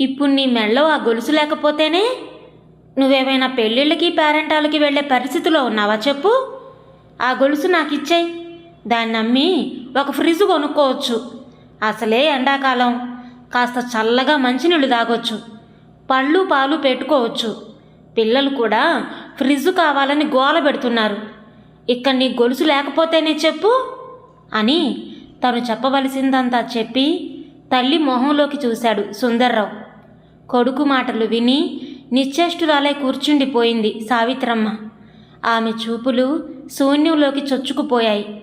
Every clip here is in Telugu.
ఇప్పుడు నీ మెళ్ళో ఆ గొలుసు లేకపోతేనే నువ్వేమైనా పెళ్ళిళ్ళకి పేరెంటాలకి వెళ్ళే పరిస్థితిలో ఉన్నావా చెప్పు? ఆ గొలుసు నాకు ఇచ్చేయి దాన్ని అమ్మి ఒక ఫ్రిడ్జ్ కొనుక్కోవచ్చు. అసలే ఎండాకాలం. కాస్త చల్లగా మంచినీళ్ళు తాగొచ్చు. పళ్ళు పాలు పెట్టుకోవచ్చు. పిల్లలు కూడా ఫ్రిడ్జ్ కావాలని గోల పెడుతున్నారు. ఇక్కడ నీ గొలుసు లేకపోతేనే చెప్పు అని తను చెప్పవలసిందంతా చెప్పి తల్లి మొహంలోకి చూశాడు సుందర్రావు. కొడుకు మాటలు విని నిశ్చేష్టురాలై కూర్చుండిపోయింది సావిత్రమ్మ. ఆమె చూపులు శూన్యంలోకి చొచ్చుకుపోయాయి.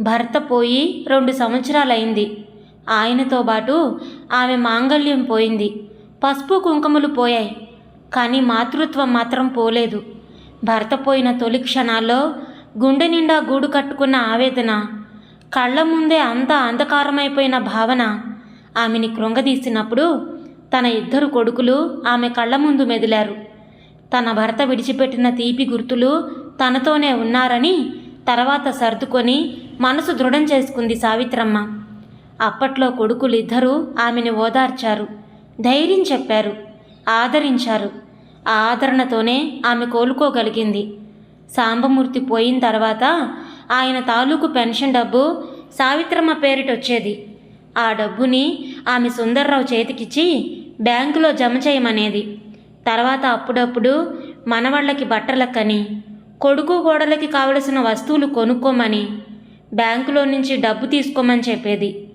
భర్త పోయి రెండు సంవత్సరాలైంది. ఆయనతో పాటు ఆమె మాంగళ్యం పోయింది. పసుపు కుంకుమలు పోయాయి. కానీ మాతృత్వం మాత్రం పోలేదు. భర్త పోయిన తొలి క్షణాల్లో గుండె నిండా గూడు కట్టుకున్న ఆవేదన కళ్ళ ముందే అంత అంధకారమైపోయిన భావన ఆమెని కృంగదీసినప్పుడు తన ఇద్దరు కొడుకులు ఆమె కళ్ళ ముందు మెదిలారు. తన భర్త విడిచిపెట్టిన తీపి గుర్తులు తనతోనే ఉన్నారని తర్వాత సర్దుకొని మనసు దృఢం చేసుకుంది సావిత్రమ్మ. అప్పట్లో కొడుకులు ఇద్దరూ ఆమెను ఓదార్చారు. ధైర్యం చెప్పారు. ఆదరించారు. ఆ ఆదరణతోనే ఆమె కోలుకోగలిగింది. సాంబమూర్తి పోయిన తర్వాత ఆయన తాలూకు పెన్షన్ డబ్బు సావిత్రమ్మ పేరిటొచ్చేది. ఆ డబ్బుని ఆమె సుందర్రావు చేతికిచ్చి బ్యాంకులో జమ చేయమనేది. తర్వాత అప్పుడప్పుడు మనవాళ్ళకి బట్టలకని కొడుకు కోడలకి కావలసిన వస్తువులు కొనుక్కోమని బ్యాంకులో నుంచి డబ్బు తీసుకోమని చెప్పేది.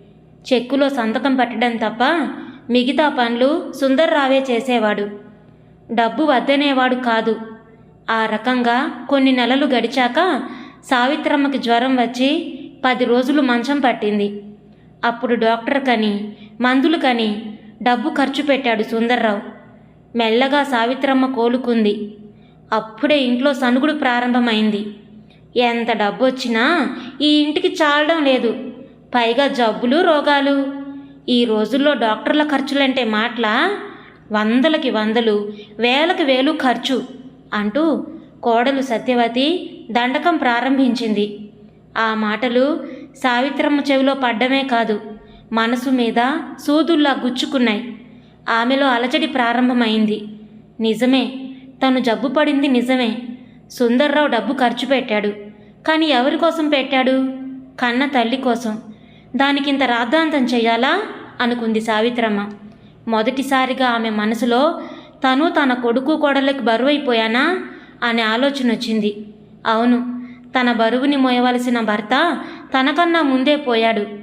చెక్కులో సంతకం పెట్టడం తప్ప మిగతా పనులు సుందర్రావే చేసేవాడు. డబ్బు వద్దనేవాడు కాదు. ఆ రకంగా కొన్ని నెలలు గడిచాక సావిత్రమ్మకి జ్వరం వచ్చి పది రోజులు మంచం పట్టింది. అప్పుడు డాక్టర్ కని మందులు కని డబ్బు ఖర్చు పెట్టాడు సుందర్రావు. మెల్లగా సావిత్రమ్మ కోలుకుంది. అప్పుడే ఇంట్లో సనుగుడు ప్రారంభమైంది. ఎంత డబ్బు వచ్చినా ఈ ఇంటికి చాలడం లేదు. పైగా జబ్బులు రోగాలు. ఈ రోజుల్లో డాక్టర్ల ఖర్చులంటే మాటల వందలకి వందలు వేలకి వేలు ఖర్చు అంటూ కోడలు సత్యవతి దండకం ప్రారంభించింది. ఆ మాటలు సావిత్రమ్మ చెవిలో పడ్డమే కాదు. మనసు మీద సూదుల్లా గుచ్చుకున్నాయి. ఆమెలో అలజడి ప్రారంభమైంది. నిజమే తను జబ్బు పడింది నిజమే. సుందర్రావు డబ్బు ఖర్చు పెట్టాడు. కానీ ఎవరి కోసం పెట్టాడు? కన్న తల్లి కోసం. దానికింత రాద్ధాంతం చేయాలా అనుకుంది సావిత్రమ్మ. మొదటిసారిగా ఆమె మనసులో తను తన కొడుకు కోడళ్ళకి బరువైపోయానా? అనే ఆలోచన వచ్చింది అవును తన బరువుని మోయవలసిన భర్త తనకన్నా ముందే పోయాడు.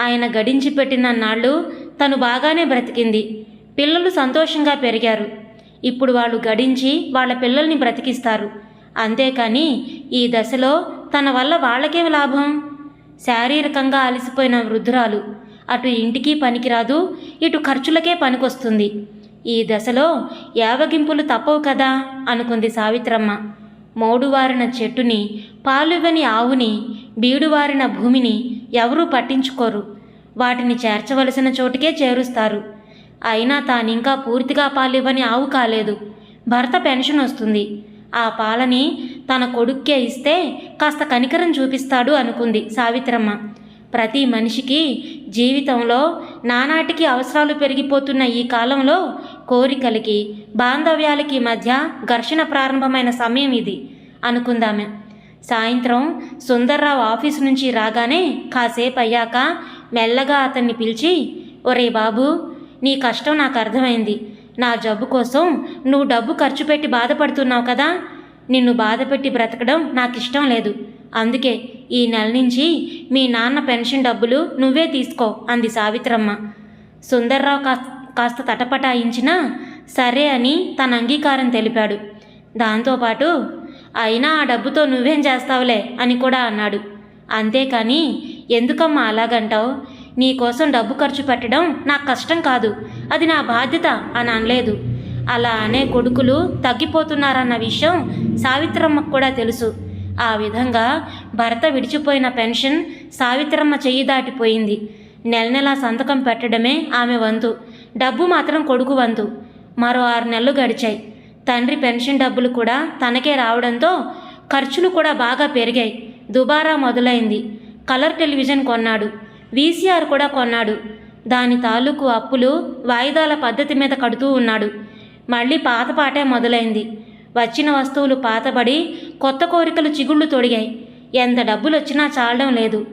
ఆయన గడించి పెట్టిన నాళ్ళు తను బాగానే బ్రతికింది. పిల్లలు సంతోషంగా పెరిగారు. ఇప్పుడు వాళ్ళు గడించి వాళ్ళ పిల్లల్ని బ్రతికిస్తారు. అంతేకాని ఈ దశలో తన వల్ల వాళ్ళకేం లాభం? శారీరకంగా అలసిపోయిన వృద్ధురాలు అటు ఇంటికి పనికిరాదు ఇటు ఖర్చులకే పనికొస్తుంది. ఈ దశలో యావగింపులు తప్పవు కదా? అనుకుంది సావిత్రమ్మ. మోడువారిన చెట్టుని పాలువని ఆవుని బీడువారిన భూమిని ఎవరూ పట్టించుకోరు. వాటిని చేర్చవలసిన చోటుకే చేరుస్తారు. అయినా తానింకా పూర్తిగా పాలివ్వని ఆవు కాలేదు. భర్త పెన్షన్ వస్తుంది. ఆ పాలని తన కొడుక్కే ఇస్తే కాస్త కనికరం చూపిస్తాడు అనుకుంది సావిత్రమ్మ. ప్రతి మనిషికి జీవితంలో నానాటికి అవసరాలు పెరిగిపోతున్న ఈ కాలంలో కోరికలకి బాంధవ్యాలకి మధ్య ఘర్షణ ప్రారంభమైన సమయం ఇది అనుకుందామే. సాయంత్రం సుందర్రావు ఆఫీసు నుంచి రాగానే కాసేపు అయ్యాక మెల్లగా అతన్ని పిలిచి ఒరే బాబు నీ కష్టం నాకు అర్థమైంది. నా జబ్బు కోసం నువ్వు డబ్బు ఖర్చు పెట్టి బాధపడుతున్నావు కదా. నిన్ను బాధపెట్టి బ్రతకడం నాకు ఇష్టం లేదు. అందుకే ఈ నెల నుంచి మీ నాన్న పెన్షన్ డబ్బులు నువ్వే తీసుకో అంది సావిత్రమ్మ. సుందర్రావు కాస్త కాస్త తటపటాయించినా సరే అని తన అంగీకారం తెలిపాడు. దాంతోపాటు అయినా ఆ డబ్బుతో నువ్వేం చేస్తావులే అని కూడా అన్నాడు. అంతేకాని ఎందుకమ్మా అలాగంటావు? నీకోసం డబ్బు ఖర్చు పెట్టడం నాకు కష్టం కాదు. అది నా బాధ్యత అని అనలేదు. అలా అనే కొడుకులు తగ్గిపోతున్నారన్న విషయం సావిత్రమ్మకు కూడా తెలుసు. ఆ విధంగా భర్త విడిచిపోయిన పెన్షన్ సావిత్రమ్మ చెయ్యి దాటిపోయింది. నెల నెలా సంతకం పెట్టడమే ఆమె వంతు. డబ్బు మాత్రం కొడుకు వంతు. మరో ఆరు నెలలు గడిచాయి. తండ్రి పెన్షన్ డబ్బులు కూడా తనకే రావడంతో ఖర్చులు కూడా బాగా పెరిగాయి. దుబారా మొదలైంది. కలర్ టెలివిజన్ కొన్నాడు. వీసీఆర్ కూడా కొన్నాడు. దాని తాలూకు అప్పులు వాయిదాల పద్ధతి మీద కడుతూ ఉన్నాడు. మళ్ళీ పాత పాటే మొదలైంది. వచ్చిన వస్తువులు పాతబడి కొత్త కోరికలు చిగుళ్ళు తొడిగాయి. ఎంత డబ్బులు వచ్చినా చాలడం లేదు.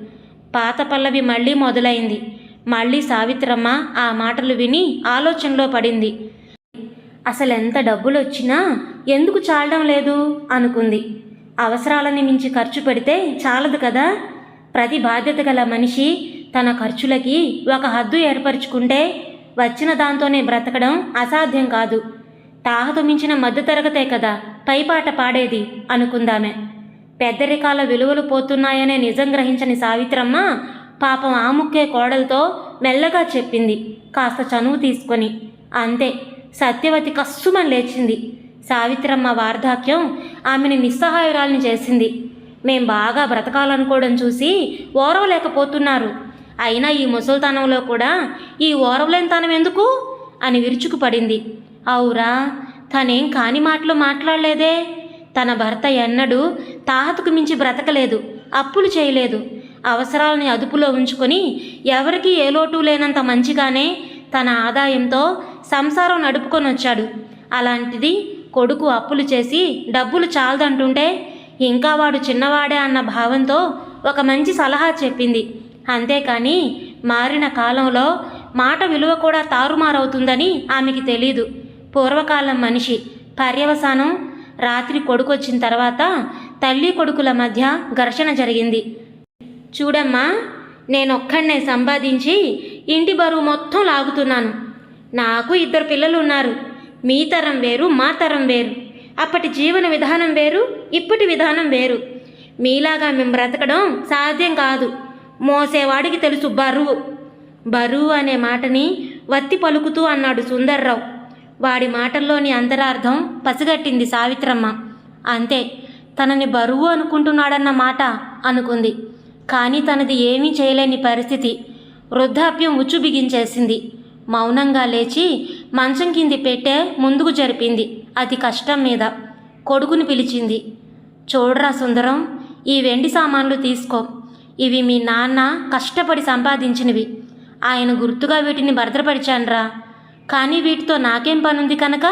పాత పల్లవి మళ్ళీ మొదలైంది. మళ్ళీ సావిత్రమ్మ ఆ మాటలు విని ఆలోచనలో పడింది. అసలు ఎంత డబ్బులు వచ్చినా ఎందుకు చాలడం లేదు? అనుకుంది. అవసరాలని మించి ఖర్చు పెడితే చాలదు కదా? ప్రతి బాధ్యత గల మనిషి తన ఖర్చులకి ఒక హద్దు ఏర్పరచుకుంటే వచ్చిన దాంతోనే బ్రతకడం అసాధ్యం కాదు. తాహతు మించిన మధ్యతరగతే కదా పైపాట పాడేది అనుకుందామే. పెద్దరికాల విలువలు పోతున్నాయనే నిజం గ్రహించని సావిత్రమ్మ పాపం ఆముక్కే కోడలతో మెల్లగా చెప్పింది కాస్త చనువు తీసుకొని. అంతే. సత్యవతి కస్సుమని లేచింది. సావిత్రమ్మ వార్ధాక్యం ఆమెని నిస్సహాయురాలని చేసింది. మేం బాగా బ్రతకాలనుకోవడం చూసి ఓరవలేకపోతున్నారు. అయినా ఈ ముసల్తనంలో కూడా ఈ ఓరవలేనితనం ఎందుకు? అని విరుచుకుపడింది. అవురా తనేం కాని మాటలు మాట్లాడలేదే. తన భర్త ఎన్నడూ తాహతకు మించి బ్రతకలేదు అప్పులు చేయలేదు. అవసరాలని అదుపులో ఉంచుకొని ఎవరికీ ఏ లోటు లేనంత మంచిగానే తన ఆదాయంతో సంసారం నడుపుకొని వచ్చాడు అలాంటిది కొడుకు అప్పులు చేసి డబ్బులు చాలదంటుంటే ఇంకా వాడు చిన్నవాడే అన్న భావంతో ఒక మంచి సలహా చెప్పింది. అంతేకాని మారిన కాలంలో మాట విలువ కూడా తారుమారవుతుందని ఆమెకి తెలీదు. పూర్వకాలం మనిషి పర్యవసానం రాత్రి కొడుకొచ్చిన తర్వాత తల్లి కొడుకుల మధ్య ఘర్షణ జరిగింది. చూడమ్మా నేనొక్కడనే సంపాదించి ఇంటి బరువు మొత్తం లాగుతున్నాను. నాకు ఇద్దరు పిల్లలు ఉన్నారు మీ తరం వేరు మా తరం వేరు. అప్పటి జీవన విధానం వేరు ఇప్పటి విధానం వేరు. మీలాగా మేము బ్రతకడం సాధ్యం కాదు. మోసేవాడికి తెలుసు బరువు. బరువు అనే మాటని వత్తి పలుకుతూ అన్నాడు సుందర్రావు. వాడి మాటల్లోని అంతరార్థం పసిగట్టింది సావిత్రమ్మ. అంతే తనని బరువు అనుకుంటున్నాడన్న మాట అనుకుంది. కానీ తనది ఏమీ చేయలేని పరిస్థితి. వృద్ధాప్యం ఉచ్చు బిగించేసింది. మౌనంగా లేచి మంచం కింది పెట్టే ముందుకు జరిపింది. అది కష్టం మీద. కొడుకుని పిలిచింది. చూడరా సుందరం ఈ వెండి సామాన్లు తీసుకో. ఇవి మీ నాన్న కష్టపడి సంపాదించినవి. ఆయన గుర్తుగా వీటిని భద్రపరిచానురా. కానీ వీటితో నాకేం పనుంది కనుక?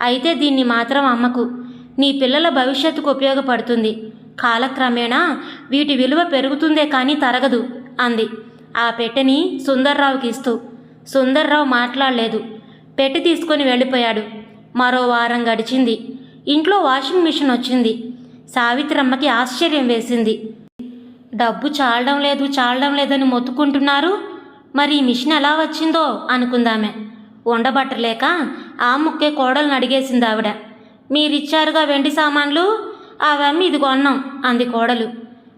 అయితే దీన్ని మాత్రం అమ్మకు. నీ పిల్లల భవిష్యత్తుకు ఉపయోగపడుతుంది. కాలక్రమేణా వీటి విలువ పెరుగుతుందే కానీ తరగదు అంది. ఆ పెట్టెని సుందర్రావుకి ఇస్తూ. సుందర్రావు మాట్లాడలేదు. పెట్టి తీసుకొని వెళ్ళిపోయాడు. మరో వారం గడిచింది. ఇంట్లో వాషింగ్ మిషన్ వచ్చింది. సావిత్రమ్మకి ఆశ్చర్యం వేసింది. డబ్బు చాలడం లేదు చాలడం లేదని మొత్తుకుంటున్నారు. మరి ఈ మిషన్ ఎలా వచ్చిందో అనుకుందామె. ఉండబట్టలేక ఆ ముక్కే కోడలను అడిగేసింది ఆవిడ మీరిచ్చారుగా వెండి సామాన్లు? అవమ్మి ఇది కొన్నాం అంది కోడలు.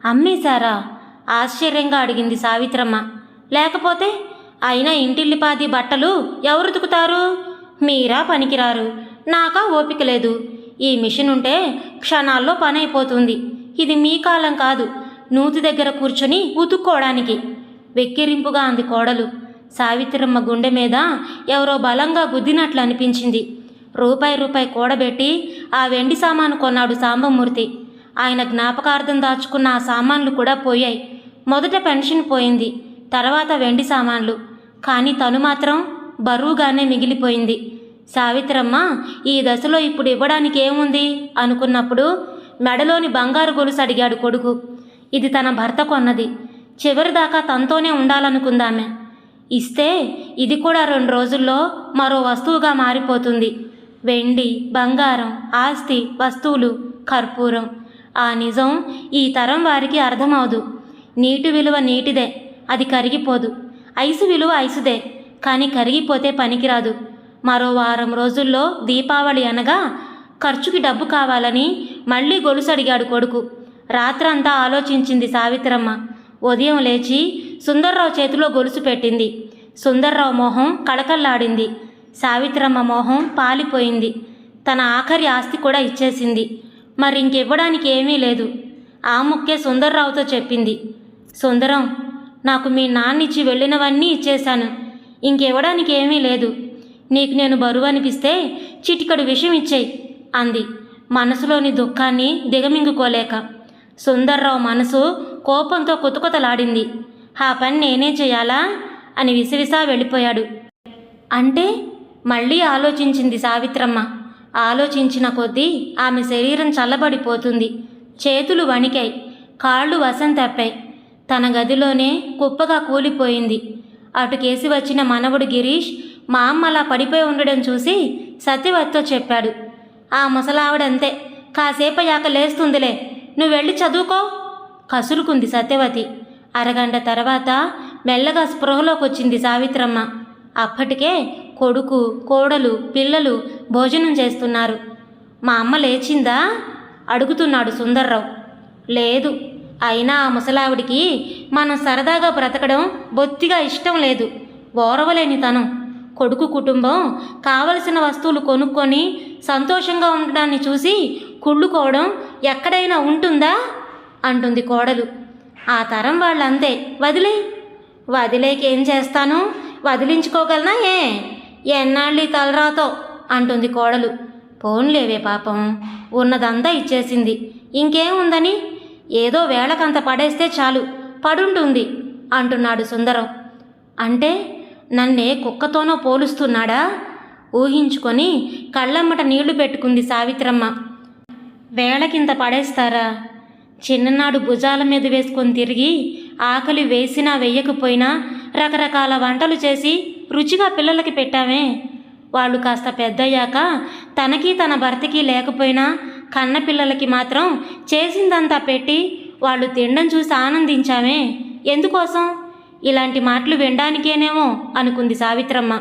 అమ్మేశారా ఆశ్చర్యంగా అడిగింది సావిత్రమ్మ. లేకపోతే అయినా ఇంటిల్లిపాది బట్టలు ఎవరు ఉతుకుతారు? మీరా పనికిరారు. నాకా ఓపిక లేదు. ఈ మిషన్ ఉంటే క్షణాల్లో పని అయిపోతుంది ఇది మీ కాలం కాదు నూతి దగ్గర కూర్చొని ఉతుక్కోవడానికి. వెక్కిరింపుగా అంది కోడలు. సావిత్రమ్మ గుండె మీద ఎవరో బలంగా గుద్దినట్లు అనిపించింది. రూపాయి రూపాయి కూడబెట్టి ఆ వెండి సామాను కొన్నాడు సాంబమూర్తి. ఆయన జ్ఞాపకార్థం దాచుకున్న ఆ సామాన్లు కూడా పోయాయి. మొదట పెన్షన్ పోయింది తర్వాత వెండి సామాన్లు. కానీ తను మాత్రం బరువుగానే మిగిలిపోయింది. సావిత్రమ్మ ఈ దశలో ఇప్పుడు ఇవ్వడానికి ఏముంది? అనుకున్నప్పుడు మెడలోని బంగారు గొలుసు అడిగాడు కొడుకు. ఇది తన భర్త కొన్నది. చివరిదాకా తనతోనే ఉండాలనుకుందామె. ఇస్తే ఇది కూడా రెండు రోజుల్లో మరో వస్తువుగా మారిపోతుంది. వెండి బంగారం ఆస్తి వస్తువులు కర్పూరం. ఆ నిజం ఈ తరం వారికి అర్థమవదు. నీటి విలువ నీటిదే అది కరిగిపోదు. ఐసు విలువ ఐసుదే కానీ కరిగిపోతే పనికిరాదు. మరో వారం రోజుల్లో దీపావళి అనగా ఖర్చుకి డబ్బు కావాలని మళ్ళీ గొలుసు అడిగాడు కొడుకు. రాత్రంతా ఆలోచించింది సావిత్రమ్మ. ఉదయం లేచి సుందర్రావు చేతిలో గొలుసు పెట్టింది. సుందర్రావు మొహం కళకల్లాడింది సావిత్రమ్మ మొహం పాలిపోయింది. తన ఆఖరి ఆస్తి కూడా ఇచ్చేసింది. మరి ఇంకివ్వడానికి ఏమీ లేదు. ఆ ముక్కే సుందర్రావుతో చెప్పింది. సుందరం నాకు మీ నాన్నిచ్చి వెళ్ళినవన్నీ ఇచ్చేశాను. ఇంకివ్వడానికి ఏమీ లేదు. నీకు నేను బరువు అనిపిస్తే చిటికడు విషం ఇచ్చేయి అంది. మనసులోని దుఃఖాన్ని దిగమింగుకోలేక. సుందర్రావు మనసు కోపంతో కుతకుతలాడింది. ఆ పని నేనే చేయాలా? అని విసివిసా వెళ్ళిపోయాడు. అంటే మళ్ళీ ఆలోచించింది సావిత్రమ్మ. ఆలోచించిన కొద్దీ ఆమె శరీరం చల్లబడిపోతుంది. చేతులు వణికాయి. కాళ్ళు వశం తప్పాయి. తన గదిలోనే కుప్పగా కూలిపోయింది. అటుకేసి వచ్చిన మనవడు గిరీష్ మా అమ్మ అలా పడిపోయి ఉండడం చూసి సత్యవతితో చెప్పాడు. ఆ ముసలావిడంతే. కాసేపయ్యాక లేస్తుందిలే. నువ్వు వెళ్ళి చదువుకో. కసురుకుంది సత్యవతి. అరగంట తర్వాత మెల్లగా స్పృహలోకి వచ్చింది సావిత్రమ్మ. అప్పటికే కొడుకు కోడలు పిల్లలు భోజనం చేస్తున్నారు. మా అమ్మ లేచిందా? అడుగుతున్నాడు సుందర్రావు. లేదు అయినా ఆ ముసలావిడికి మనం సరదాగా బ్రతకడం బొత్తిగా ఇష్టం లేదు. ఓరవలేని తనం కొడుకు కుటుంబం కావలసిన వస్తువులు కొనుక్కొని సంతోషంగా ఉండడాన్ని చూసి కుళ్ళుకోవడం ఎక్కడైనా ఉంటుందా? అంటుంది కోడలు. ఆ తరం వాళ్ళంతే. వదిలే వదిలేకి ఏం చేస్తాను? వదిలించుకోగలనా ఏ? ఎన్నాళ్ళు ఈ తలరాతో? అంటుంది కోడలు. పోన్లేవే పాపం. ఉన్నదంతా ఇచ్చేసింది. ఇంకేముందని ఏదో వేళకంత పడేస్తే చాలు. పడుంటుంది అంటున్నాడు సుందరం. అంటే నన్నే కుక్కతోనో పోలుస్తున్నాడా? ఊహించుకొని కళ్ళమ్మట నీళ్ళు పెట్టుకుంది సావిత్రమ్మ. వేళకింత పడేస్తారా? చిన్ననాడు భుజాల మీద వేసుకొని తిరిగి ఆకలి వేసినా వెయ్యకపోయినా రకరకాల వంటలు చేసి రుచిగా పిల్లలకి పెట్టామే. వాళ్ళు కాస్త పెద్దయ్యాక తనకి తన భర్తకి లేకపోయినా కన్న పిల్లలకి మాత్రం చేసిందంతా పెట్టి వాళ్ళు తినడం చూసి ఆనందించామే. ఎందుకోసం? ఇలాంటి మాటలు వినడానికేనేమో అనుకుంది సావిత్రమ్మ.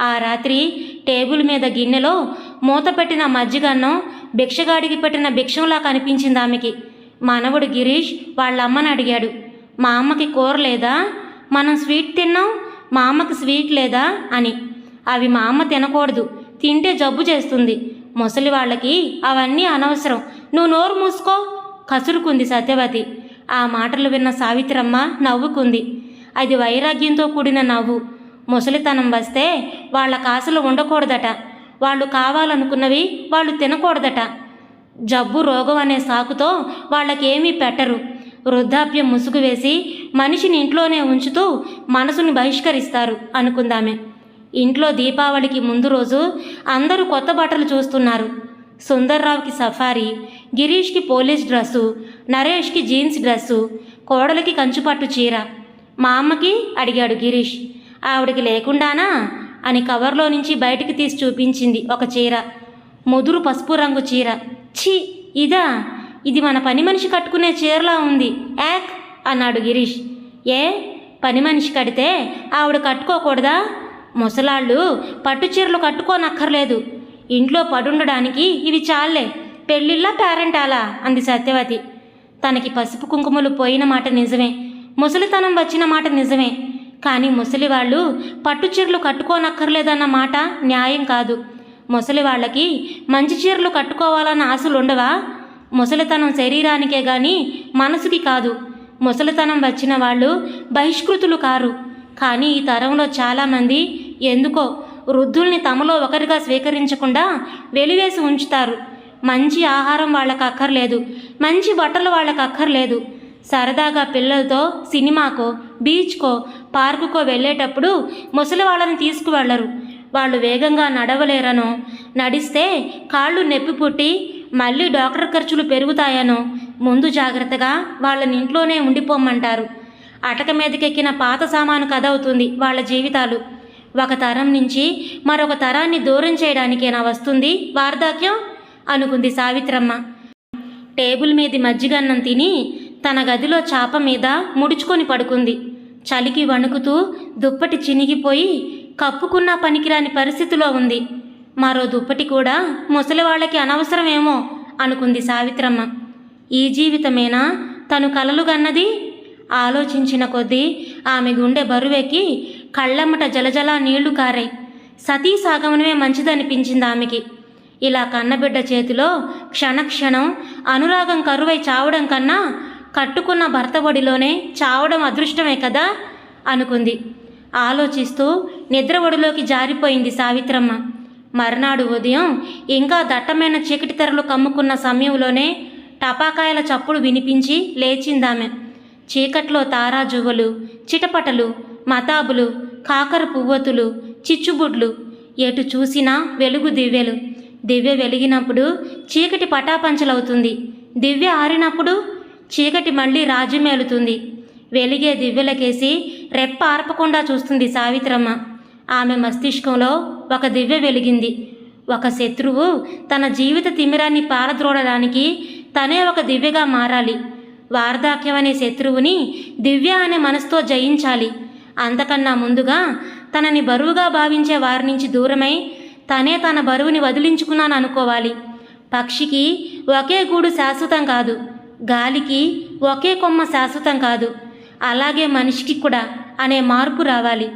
ఆ రాత్రి టేబుల్ మీద గిన్నెలో మూత పెట్టిన మజ్జిగన్నం భిక్షగాడికి పెట్టిన భిక్షంలా కనిపించింది ఆమెకి. మనవడు గిరీష్ వాళ్ళమ్మని అడిగాడు. మా అమ్మకి కూర లేదా? మనం స్వీట్ తిన్నాం? మా అమ్మకి స్వీట్ లేదా అని. అవి మా అమ్మ తినకూడదు. తింటే జబ్బు చేస్తుంది. ముసలి వాళ్ళకి అవన్నీ అనవసరం. నువ్వు నోరు మూసుకో కసురుకుంది సత్యవతి. ఆ మాటలు విన్న సావిత్రమ్మ నవ్వుకుంది. అది వైరాగ్యంతో కూడిన నవ్వు. ముసలితనం వస్తే వాళ్ళ కాసులు ఉండకూడదట. వాళ్ళు కావాలనుకున్నవి వాళ్ళు తినకూడదట. జబ్బు రోగం అనే సాకుతో వాళ్ళకేమీ పెట్టరు. వృద్ధాప్యం ముసుగు వేసి మనిషిని ఇంట్లోనే ఉంచుతూ మనసుని బహిష్కరిస్తారు అనుకుందామే. ఇంట్లో దీపావళికి ముందు రోజు అందరూ కొత్త బట్టలు చూస్తున్నారు. సుందర్రావుకి సఫారీ గిరీష్కి పోలీస్ డ్రెస్సు నరేష్కి జీన్స్ డ్రెస్సు కోడలికి కంచుపట్టు చీర. మా అమ్మకి అడిగాడు గిరీష్. ఆవిడకి లేకుండానా? అని కవర్లో నుంచి బయటికి తీసి చూపించింది ఒక చీర. ముదురు పసుపు రంగు చీర. ఛీ! ఇదా? ఇది మన పని మనిషి కట్టుకునే చీరలా ఉంది. యాక్! అన్నాడు గిరీష్. ఏ? పని మనిషి కడితే ఆవిడ కట్టుకోకూడదా? ముసలాళ్ళు పట్టు చీరలు కట్టుకోనక్కర్లేదు. ఇంట్లో పడుండడానికి ఇవి చాలే పెళ్ళిళ్ళా పేరెంటాలా? అంది సత్యవతి. తనకి పసుపు కుంకుమలు పోయిన మాట నిజమే. ముసలితనం వచ్చిన మాట నిజమే. కానీ ముసలివాళ్ళు పట్టు చీరలు కట్టుకోనక్కర్లేదన్న మాట న్యాయం కాదు. ముసలి వాళ్ళకి మంచి చీరలు కట్టుకోవాలన్న ఆశలు ఉండవా ముసలితనం శరీరానికే గాని మనసుకి కాదు. ముసలితనం వచ్చిన వాళ్ళు బహిష్కృతులు కారు. కానీ ఈ తరంలో చాలామంది ఎందుకో వృద్ధుల్ని తమలో ఒకరిగా స్వీకరించకుండా వెలివేసి ఉంచుతారు. మంచి ఆహారం వాళ్ళకు అక్కర్లేదు. మంచి బట్టలు వాళ్ళకి అక్కర్లేదు. సరదాగా పిల్లలతో సినిమాకో బీచ్కో పార్కుకో వెళ్ళేటప్పుడు ముసలి వాళ్ళని తీసుకువెళ్ళరు వాళ్ళు వేగంగా నడవలేరనో నడిస్తే కాళ్ళు నొప్పి పుట్టి మళ్ళీ డాక్టర్ ఖర్చులు పెరుగుతాయనో ముందు జాగ్రత్తగా వాళ్ళని ఇంట్లోనే ఉండిపోమ్మంటారు. అటక మీదకెక్కిన పాత సామాను కదవుతుంది వాళ్ళ జీవితాలు. ఒక తరం నుంచి మరొక తరాన్ని దూరం చేయడానికేనా వస్తుంది వార్ధాక్యం? అనుకుంది సావిత్రమ్మ. టేబుల్ మీది మజ్జిగన్నం తిని తన గదిలో చాప మీద ముడుచుకొని పడుకుంది. చలికి వణుకుతూ దుప్పటి చినిగిపోయి కప్పుకున్న పనికిరాని పరిస్థితిలో ఉంది. మరో దుప్పటి కూడా ముసలి వాళ్ళకి అనవసరమేమో అనుకుంది సావిత్రమ్మ. ఈ జీవితమేనా? తను కలలుగన్నది ఆలోచించిన కొద్దీ ఆమె గుండె బరువెక్కి కళ్ళమ్మట జలజలా నీళ్ళు కారాయి. సతీ సాగమనమే మంచిదనిపించింది ఆమెకి. ఇలా కన్నబిడ్డ చేతిలో క్షణక్షణం అనురాగం కరువై చావడం కన్నా కట్టుకున్న భర్త ఒడిలోనే చావడం అదృష్టమే కదా? అనుకుంది. ఆలోచిస్తూ నిద్ర ఒడిలోకి జారిపోయింది సావిత్రమ్మ. మర్నాడు ఉదయం ఇంకా దట్టమైన చీకటి తెరలు కమ్ముకున్న సమయంలోనే టపాకాయల చప్పుడు వినిపించి లేచిందామె. చీకట్లో తారాజువ్వలు చిటపటలు మతాబులు కాకర పువ్వతులు చిచ్చుబుడ్లు ఎటు చూసినా వెలుగు దివ్యలు. దివ్య వెలిగినప్పుడు చీకటి పటాపంచలవుతుంది. దివ్య ఆరినప్పుడు చీకటి మళ్ళీ రాజ్యమేలుతుంది వెలిగే దివ్యలకేసి రెప్ప ఆర్పకుండా చూస్తుంది సావిత్రమ్మ. ఆమె మస్తిష్కంలో ఒక దివ్య వెలిగింది. ఒక శత్రువు తన జీవిత తిమిరాన్ని పారద్రోడడానికి తనే ఒక దివ్యగా మారాలి. వార్ధాక్యం అనే శత్రువుని దివ్య అనే మనసుతో జయించాలి. అంతకన్నా ముందుగా తనని బరువుగా భావించే వారి నుంచి దూరమై తనే తన బరువుని వదిలించుకున్నాను అనుకోవాలి. పక్షికి ఒకే గూడు శాశ్వతం కాదు. గాలికి ఒకే కొమ్మ శాశ్వతం కాదు. అలాగే మనిషికి కూడా అనే మార్పు రావాలి.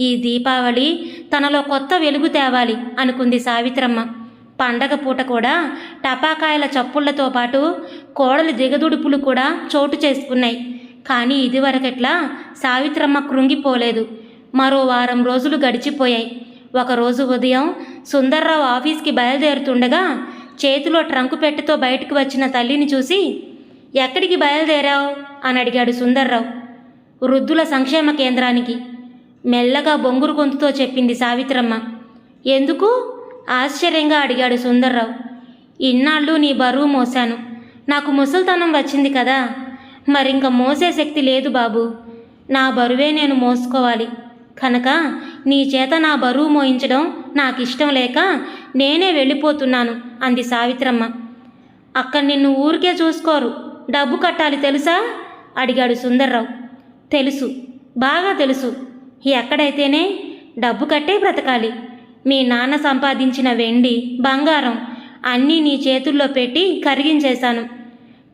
ఈ దీపావళి తనలో కొత్త వెలుగు తేవాలి అనుకుంది సావిత్రమ్మ. పండగ పూట కూడా టపాకాయల చప్పుళ్ళతో పాటు కోడలి దిగదుడుపులు కూడా చోటు చేసుకున్నాయి. కానీ ఇదివరకట్లా సావిత్రమ్మ కృంగిపోలేదు. మరో వారం రోజులు గడిచిపోయాయి. ఒకరోజు ఉదయం సుందర్రావు ఆఫీస్కి బయలుదేరుతుండగా చేతిలో ట్రంకు పెట్టెతో బయటకు వచ్చిన తల్లిని చూసి ఎక్కడికి బయలుదేరావు? అని అడిగాడు సుందర్రావు. వృద్ధుల సంక్షేమ కేంద్రానికి. మెల్లగా బొంగురు గొంతుతో చెప్పింది సావిత్రమ్మ. ఎందుకు? ఆశ్చర్యంగా అడిగాడు సుందర్రావు. ఇన్నాళ్ళు నీ బరువు మోశాను. నాకు ముసల్తనం వచ్చింది కదా. మరింక మోసే శక్తి లేదు బాబు. నా బరువే నేను మోసుకోవాలి. కనుక నీ చేత నా బరువు మోయించడం నాకు ఇష్టం లేక నేనే వెళ్ళిపోతున్నాను అంది సావిత్రమ్మ. అక్కడ నిన్ను ఊరికే చూసుకోరు. డబ్బు కట్టాలి తెలుసా? అడిగాడు సుందర్రావు. తెలుసు. బాగా తెలుసు. ఎక్కడైతేనే డబ్బు కట్టే బ్రతకాలి. మీ నాన్న సంపాదించిన వెండి బంగారం అన్నీ నీ చేతుల్లో పెట్టి కరిగించేశాను.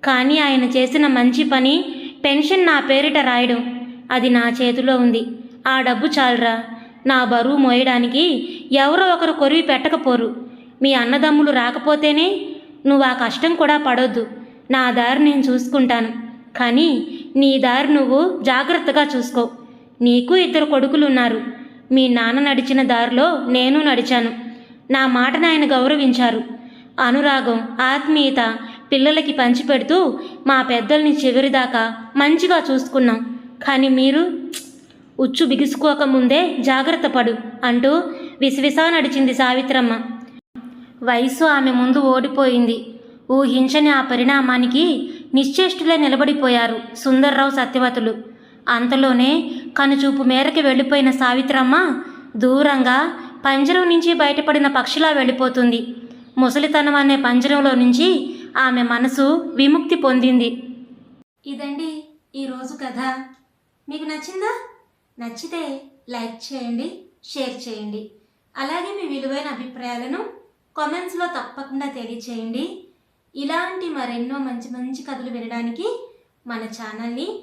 కానీ ఆయన చేసిన మంచి పని పెన్షన్ నా పేరిట రాయడం. అది నా చేతిలో ఉంది. ఆ డబ్బు చాలరా. నా బరువు మోయడానికి ఎవరో ఒకరు కొరివి పెట్టకపోరు. మీ అన్నదమ్ములు రాకపోతేనే నువ్వు ఆ కష్టం కూడా పడొద్దు. నా దారి నేను చూసుకుంటాను. కానీ నీ దారి నువ్వు జాగ్రత్తగా చూసుకో. నీకు ఇద్దరు కొడుకులు ఉన్నారు మీ నాన్న నడిచిన దారిలో నేను నడిచాను. నా మాటను ఆయన గౌరవించారు. అనురాగం ఆత్మీయత పిల్లలకి పంచిపెడుతూ మా పెద్దల్ని చివరిదాకా మంచిగా చూసుకున్నాం. కానీ మీరు ఉచ్చు బిగుసుకోకముందే జాగ్రత్త పడు అంటూ విసవిసా నడిచింది సావిత్రమ్మ. వయసు ఆమె ముందు ఓడిపోయింది. ఊహించని ఆ పరిణామానికి నిశ్చేష్టులే నిలబడిపోయారు సుందర్రావు సత్యవతులు. అంతలోనే కనుచూపు మేరకు వెళ్ళిపోయిన సావిత్రమ్మ దూరంగా పంజరం నుంచి బయటపడిన పక్షిలా వెళ్ళిపోతుంది. ముసలితనం అనే పంజరంలో నుంచి ఆమె మనసు విముక్తి పొందింది. ఇదండి ఈరోజు కథ. మీకు నచ్చిందా? నచ్చితే లైక్ చేయండి షేర్ చేయండి. అలాగే మీ విలువైన అభిప్రాయాలను కామెంట్స్లో తప్పకుండా తెలియచేయండి. ఇలాంటి మరెన్నో మంచి మంచి కథలు వినడానికి మన ఛానల్ని